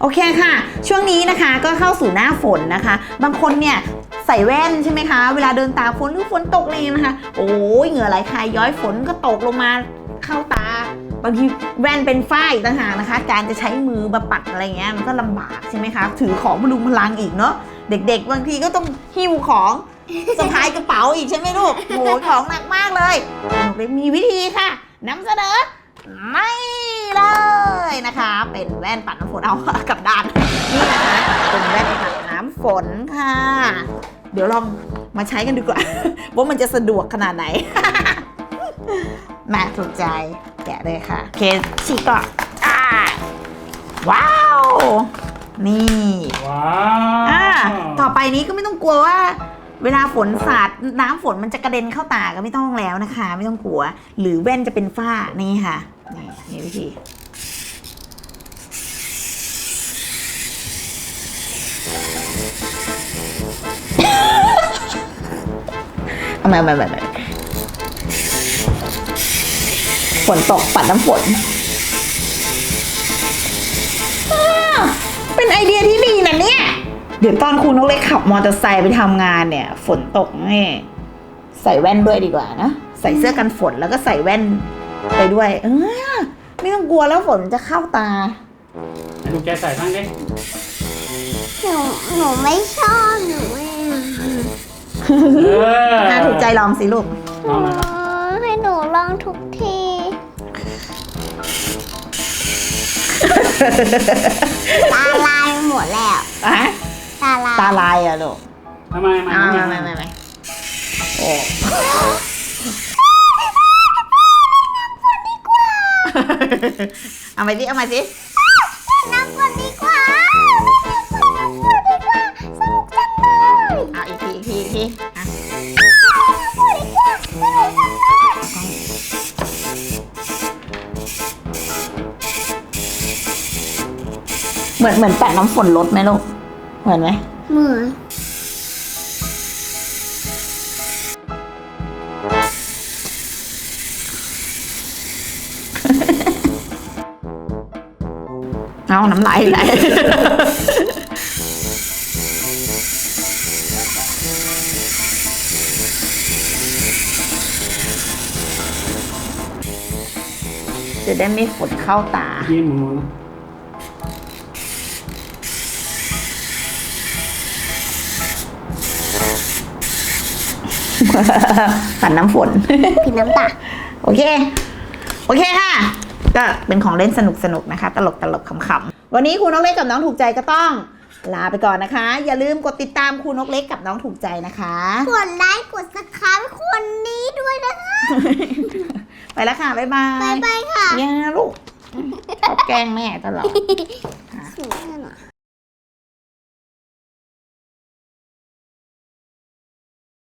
โอเคค่ะ ช่วงนี้นะคะก็เข้าสู่หน้าฝนนะคะ บางคนเนี่ยใส่แว่นใช่ไหมคะ เวลาเดินตาฝนหรือฝนตกเงี้ยนะคะ โอ้ยเหงื่อไหลคายย้อยฝนก็ตกลงมาเข้าตาบางทีแว่นเป็นฝ้ายอีกต่างหากนะคะ การจะใช้มือมาปัดอะไรเงี้ยมันก็ลำบากใช่ไหมคะถือของพลุงพลังอีกเนาะเด็ก ๆ บางทีก็ต้องหิ้วของสะพายกระเป๋าอีกใช่ไหมลูกโหของหนักมากเลยหนูเล็กมีวิธีค่ะนำเสนอ ไม่เลยนะคะ เป็นแว่นปัดน้ำฝนเอากลับด้านนี่นะคะเป็นแว่นปัดน้ำฝนค่ะ เดี๋ยวลองมาใช้กันดีกว่า ว่ามันจะสะดวกขนาดไหน มาถูกใจแกะเลยค่ะโอเคฉีกก่อนอ่าว้าว นี่ ว้าอ่าว ต่อไปนี้ก็ไม่ต้องกลัวว่า เวลาฝนสาดน้ำฝนมันจะกระเด็นเข้าตาก็ไม่ต้องแล้วนะคะ ไม่ต้องกลัว หรือแว่นจะเป็นฝ้านี่ค่ะนี่นี่วิธีเอามามามามาฝนตกปัดน้ำฝน เป็นไอเดีย เดี๋ยวตอนครูนกเล็กขับมอเตอร์ไซค์ไปทำงานเนี่ย ฝนตกนี่ใส่แว่นด้วยดีกว่านะใส่เสื้อกันฝนแล้วก็ใส่แว่นไปด้วย เออไม่ต้องกลัวแล้วฝนจะเข้าตาให้ลูกแกใส่บ้างดิหนูหนูไม่ชอบหนูไม่เออน่าถูกใจลองสิลูกเอามาครับให้หนูลองทุกที ตาลายหมดแล้วอะตา ลายตาลายอะลูกทำไมมาอ่าทำไม่ไมไม่ไม่ไม่โอ้เอามาสิเอามาสิน้ำฝนดีกว่าน้ำฝนดีกว่าสนุกจังเลยเอาอีกทีอีกทีอีกทีอะน้ำฝนดีกว่าสนุกจังเลยเหมือนเหมือนปัดน้ำฝนลดไหมลูก เหมือนไหม เหมือนเอาน้ำลายไหลจะได้ไม่ฝนเข้าตายี่หมูนะ ปัดน้ำฝนผิดน้ำตา โอเค โอเคค่ะ ก็เป็นของเล่นสนุกสนุกๆนะคะ ตลกตลกๆขำๆ วันนี้ครูนกเล็กกับน้องถูกใจก็ต้อง ลาไปก่อนนะคะ อย่าลืมกดติดตามครูนกเล็กกับน้องถูกใจนะคะ กดไลค์กดสักครั้งคนนี้ด้วยนะคะ ไปแล้วค่ะ บ๊ายบายบายบายค่ะเนี่ยลูกชอบแกล้งแม่ตลอด